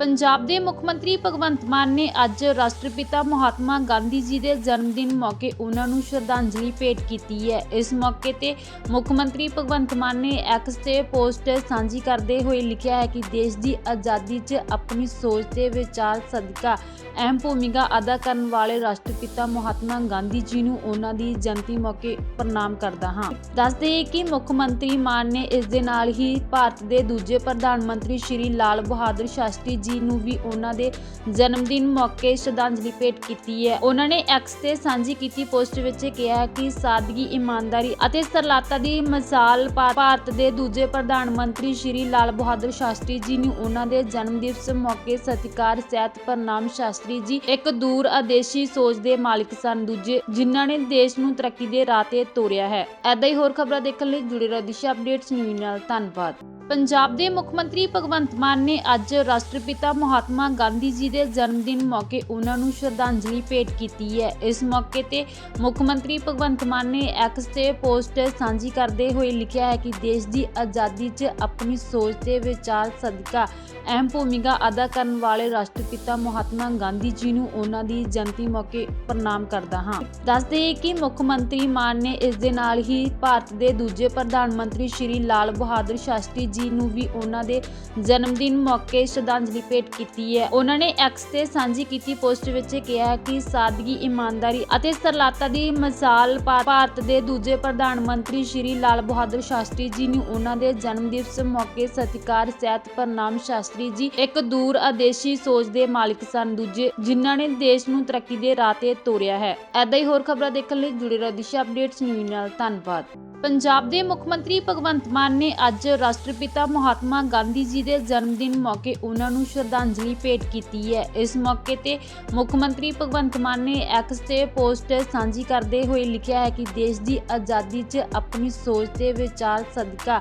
ਪੰਜਾਬ ਦੇ ਮੁੱਖ ਮੰਤਰੀ ਭਗਵੰਤ ਮਾਨ ਨੇ ਅੱਜ ਰਾਸ਼ਟਰਪਿਤਾ ਮਹਾਤਮਾ ਗਾਂਧੀ ਜੀ ਦੇ ਜਨਮ ਦਿਨ ਮੌਕੇ ਉਹਨਾਂ ਨੂੰ ਸ਼ਰਧਾਂਜਲੀ ਭੇਟ ਕੀਤੀ ਹੈ। ਇਸ ਮੌਕੇ ਤੇ ਮੁੱਖ ਮੰਤਰੀ ਭਗਵੰਤ ਮਾਨ ਨੇ ਐਕਸ ਤੇ ਪੋਸਟ ਸਾਂਝੀ ਕਰਦੇ ਹੋਏ ਲਿਖਿਆ ਹੈ ਕਿ ਦੇਸ਼ ਦੀ ਆਜ਼ਾਦੀ 'ਚ ਆਪਣੀ ਸੋਚ ਤੇ ਵਿਚਾਰ ਸਦਕਾ ਅਹਿਮ ਭੂਮਿਕਾ ਅਦਾ ਕਰਨ ਵਾਲੇ ਰਾਸ਼ਟਰਪਿਤਾ ਮਹਾਤਮਾ ਗਾਂਧੀ ਜੀ ਨੂੰ ਉਹਨਾਂ ਦੀ ਜਯੰਤੀ ਮੌਕੇ ਪ੍ਰਣਾਮ ਕਰਦਾ ਹਾਂ। ਦੱਸਦੇ ਹਾਂ ਕਿ ਮੁੱਖ ਮੰਤਰੀ ਮਾਨ ਨੇ ਇਸ ਦੇ ਨਾਲ ਹੀ ਭਾਰਤ ਦੇ ਦੂਜੇ ਪ੍ਰਧਾਨ ਮੰਤਰੀ ਸ਼੍ਰੀ ਲਾਲ ਬਹਾਦਰ ਸ਼ਾਸਤਰੀ ਜੀ ਨੂੰ ਵੀ ਉਹਨਾਂ ਦੇ ਜਨਮ ਦਿਨ ਮੌਕੇ ਸ਼ਰਧਾਂਜਲੀ ਭੇਟ ਕੀਤੀ ਹੈ। ਉਹਨਾਂ ਨੇ ਐਕਸ ਤੇ ਸਾਂਝੀ ਕੀਤੀ ਪੋਸਟ ਵਿੱਚ ਕਿਹਾ ਕਿ ਸਾਦਗੀ, ਇਮਾਨਦਾਰੀ ਅਤੇ ਸਰਲਤਾ ਦੀ ਮਿਸਾਲ ਭਾਰਤ ਦੇ ਦੂਜੇ ਪ੍ਰਧਾਨ ਮੰਤਰੀ ਸ਼੍ਰੀ ਲਾਲ ਬਹਾਦਰ ਸ਼ਾਸਤਰੀ ਜੀ ਨੂੰ ਉਹਨਾਂ ਦੇ ਜਨਮ ਦਿਵਸ ਮੌਕੇ ਸਤਿਕਾਰ, ਸਹਿਤ ਪ੍ਰਣਾਮ ਸ਼ਾਸਤਰੀ ਜੀ। ਇੱਕ ਦੂਰ ਆਦੇਸ਼ੀ ਸੋਚ ਦੇ ਮਾਲਕ ਸਨ ਦੂਜੇ, ਜਿਨ੍ਹਾਂ ਨੇ ਦੇਸ਼ ਨੂੰ ਤਰੱਕੀ ਦੇ ਰਾਹ ਤੇ ਤੋਰਿਆ ਹੈ। ਐਦਾਂ ਹੀ ਹੋਰ ਖਬਰਾਂ ਦੇਖਣ ਲਈ ਜੁੜੇ ਰਹੋ ਦਿਸ਼ਾ ਅਪਡੇਟਸ ਨਿਊਜ਼ ਨਾਲ। ਧੰਨਵਾਦ। ਪੰਜਾਬ ਦੇ ਮੁੱਖ ਮੰਤਰੀ ਭਗਵੰਤ ਮਾਨ ਨੇ ਅੱਜ ਰਾਸ਼ਟਰਪਿਤਾ ਮਹਾਤਮਾ ਗਾਂਧੀ ਜੀ ਦੇ ਜਨਮ ਦਿਨ ਮੌਕੇ ਉਹਨਾਂ ਨੂੰ ਸ਼ਰਧਾਂਜਲੀ ਭੇਟ ਕੀਤੀ ਹੈ। ਇਸ ਮੌਕੇ ਤੇ ਮੁੱਖ ਮੰਤਰੀ ਭਗਵੰਤ ਮਾਨ ਨੇ ਐਕਸ ਤੇ ਪੋਸਟ ਸਾਂਝੀ ਕਰਦੇ ਹੋਏ ਲਿਖਿਆ ਹੈ ਕਿ ਦੇਸ਼ ਦੀ ਆਜ਼ਾਦੀ 'ਚ ਆਪਣੀ ਸੋਚ ਤੇ ਵਿਚਾਰ ਸਦਕਾ ਅਹਿਮ ਭੂਮਿਕਾ ਅਦਾ ਕਰਨ ਵਾਲੇ ਰਾਸ਼ਟਰਪਿਤਾ ਮਹਾਤਮਾ ਗਾਂਧੀ ਜੀ ਨੂੰ ਉਹਨਾਂ ਦੀ ਜਯੰਤੀ ਮੌਕੇ ਪ੍ਰਣਾਮ ਕਰਦਾ ਹਾਂ। ਦੱਸਦੇ ਹਾਂ ਕਿ ਮੁੱਖ ਮੰਤਰੀ ਮਾਨ ਨੇ ਇਸ ਦੇ ਨਾਲ ਹੀ ਭਾਰਤ ਦੇ ਦੂਜੇ ਪ੍ਰਧਾਨ ਮੰਤਰੀ ਸ਼੍ਰੀ ਲਾਲ ਬਹਾਦਰ ਸ਼ਾਸਤਰੀ ਜੀ ਨੂੰ ਵੀ ਉਹਨਾਂ ਦੇ ਜਨਮ ਦਿਨ ਮੌਕੇ ਸ਼ਰਧਾਂਜਲੀ ਭੇਟ ਕੀਤੀ ਹੈ। ਉਹਨਾਂ ਨੇ ਐਕਸ ਤੇ ਸਾਂਝੀ ਕੀਤੀ ਪੋਸਟ ਵਿੱਚ ਕਿਹਾ ਕਿ ਸਾਦਗੀ, ਇਮਾਨਦਾਰੀ ਅਤੇ ਸਰਲਤਾ ਦੀ ਮਿਸਾਲ ਭਾਰਤ ਦੇ ਦੂਜੇ ਪ੍ਰਧਾਨ ਮੰਤਰੀ ਸ਼੍ਰੀ ਲਾਲ ਬਹਾਦਰ ਸ਼ਾਸਤਰੀ ਜੀ ਨੂੰ ਉਹਨਾਂ ਦੇ ਜਨਮ ਦਿਵਸ ਮੌਕੇ ਸਤਿਕਾਰ, ਸਹਿਤ ਪ੍ਰਣਾਮ ਸ਼ਾਸਤਰੀ ਜੀ। ਇੱਕ ਦੂਰ ਆਦੇਸ਼ੀ ਸੋਚ ਦੇ ਮਾਲਕ ਸਨ ਦੂਜੇ, ਜਿਨ੍ਹਾਂ ਨੇ ਦੇਸ਼ ਨੂੰ ਤਰੱਕੀ ਦੇ ਰਾਹ ਤੇ ਤੋਰਿਆ ਹੈ। ਐਦਾਂ ਹੀ ਹੋਰ ਖਬਰਾਂ ਦੇਖਣ ਲਈ ਜੁੜੇ ਰਹੋ ਦਿਸ਼ਾ ਅਪਡੇਟਸ ਨਿਊਜ਼ ਨਾਲ। ਧੰਨਵਾਦ। ਪੰਜਾਬ ਦੇ ਮੁੱਖ ਮੰਤਰੀ ਭਗਵੰਤ ਮਾਨ ਨੇ ਅੱਜ ਰਾਸ਼ਟਰਪਿਤਾ ਮਹਾਤਮਾ ਗਾਂਧੀ ਜੀ ਦੇ ਜਨਮ ਦਿਨ ਮੌਕੇ ਉਹਨਾਂ ਨੂੰ ਸ਼ਰਧਾਂਜਲੀ ਭੇਟ ਕੀਤੀ ਹੈ। ਇਸ ਮੌਕੇ ਤੇ ਮੁੱਖ ਮੰਤਰੀ ਭਗਵੰਤ ਮਾਨ ਨੇ ਐਕਸ ਤੇ ਪੋਸਟ ਸਾਂਝੀ ਕਰਦੇ ਹੋਏ ਲਿਖਿਆ ਹੈ ਕਿ ਦੇਸ਼ ਦੀ ਆਜ਼ਾਦੀ 'ਚ ਆਪਣੀ ਸੋਚ ਤੇ ਵਿਚਾਰ ਸਦਕਾ